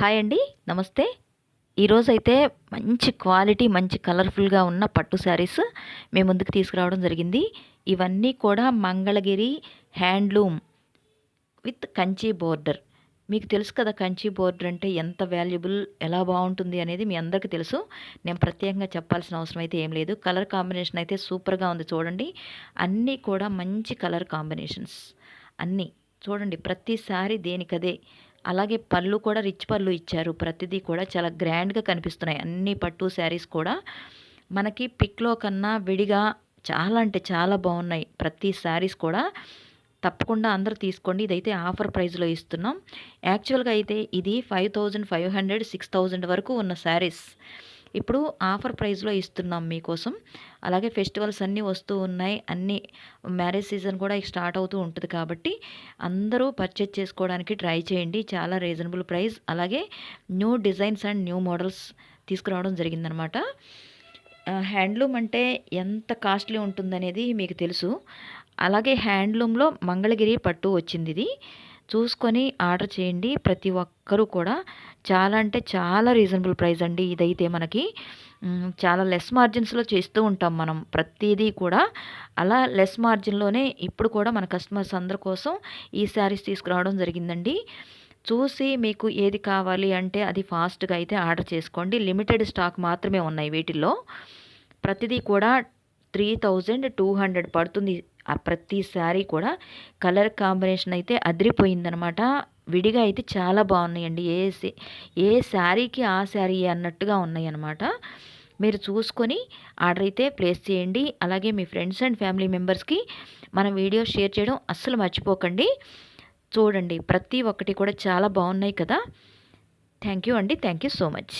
Hi అండి నమస్తే. ఈరోజైతే మంచి క్వాలిటీ మంచి కలర్ఫుల్గా ఉన్న పట్టు శారీస్ మేము ముందుకు తీసుకురావడం జరిగింది. ఇవన్నీ కూడా Mangalagiri handloom with Kanchi border. మీకు తెలుసు కదా కంచి బోర్డర్ అంటే ఎంత వాల్యుబుల్ ఎలా బాగుంటుంది అనేది మీ అందరికీ తెలుసు. నేను ప్రత్యేకంగా చెప్పాల్సిన అవసరం అయితే ఏం లేదు. కలర్ కాంబినేషన్ అయితే సూపర్గా ఉంది చూడండి. అన్నీ కూడా మంచి కలర్ కాంబినేషన్స్. అన్నీ. చూడండి ప్రతిసారి దేనికదే. అలాగే పళ్ళు కూడా రిచ్ పళ్ళు ఇచ్చారు. ప్రతిదీ కూడా చాలా గ్రాండ్గా కనిపిస్తున్నాయి. అన్ని పట్టు శారీస్ కూడా. మనకి పిక్లో కన్నా విడిగా చాలా అంటే చాలా బాగున్నాయి. ప్రతి శారీస్ కూడా. తప్పకుండా అందరూ తీసుకోండి. ఇదైతే ఆఫర్ ప్రైస్లో ఇస్తున్నాం. యాక్చువల్గా అయితే ఇది five thousand five hundred six thousand వరకు ఉన్న శారీస్. ఇప్పుడు ఆఫర్ ప్రైస్లో ఇస్తున్నాం మీకోసం. అలాగే ఫెస్టివల్స్ అన్నీ వస్తూ ఉన్నాయి. అన్ని మ్యారేజ్ సీజన్ కూడా స్టార్ట్ అవుతూ ఉంటుంది కాబట్టి అందరూ పర్చేజ్ చేసుకోవడానికి ట్రై చేయండి. చాలా రీజనబుల్ ప్రైస్. అలాగే new designs and new models తీసుకురావడం జరిగిందనమాట. హ్యాండ్లూమ్ అంటే ఎంత కాస్ట్లీ ఉంటుందనేది మీకు తెలుసు. అలాగే హ్యాండ్లూమ్లో మంగళగిరి పట్టు వచ్చింది ఇది. చూసుకొని ఆర్డర్ చేయండి. ప్రతి ఒక్కరూ కూడా చాలా అంటే చాలా రీజనబుల్ ప్రైస్ అండి ఇదైతే మనకి. చాలా లెస్ మార్జిన్స్లో చేస్తూ ఉంటాం మనం ప్రతిదీ కూడా. అలా లెస్ మార్జిన్లోనే ఇప్పుడు కూడా మన కస్టమర్స్ అందరి కోసం ఈ శారీస్ తీసుకురావడం జరిగిందండి. చూసి మీకు ఏది కావాలి అంటే అది ఫాస్ట్గా అయితే ఆర్డర్ చేసుకోండి. లిమిటెడ్ స్టాక్ మాత్రమే ఉన్నాయి వీటిల్లో. ప్రతిదీ కూడా త్రీ థౌజండ్ టూ హండ్రెడ్ పడుతుంది ఆ ప్రతి శారీ కూడా కలర్ కాంబినేషన్ అయితే అదిరిపోయిందనమాట. విడిగా అయితే చాలా బాగున్నాయండి. ఏ ఏ శారీకి ఆ శారీ అన్నట్టుగా ఉన్నాయన్నమాట మీరు చూసుకొని ఆర్డర్ అయితే ప్లేస్ చేయండి. అలాగే మీ ఫ్రెండ్స్ అండ్ ఫ్యామిలీ మెంబర్స్కి మన వీడియో షేర్ చేయడం అస్సలు మర్చిపోకండి. చూడండి ప్రతి ఒక్కటి కూడా చాలా బాగున్నాయి కదా. థ్యాంక్ యూ అండి. Thank you so much.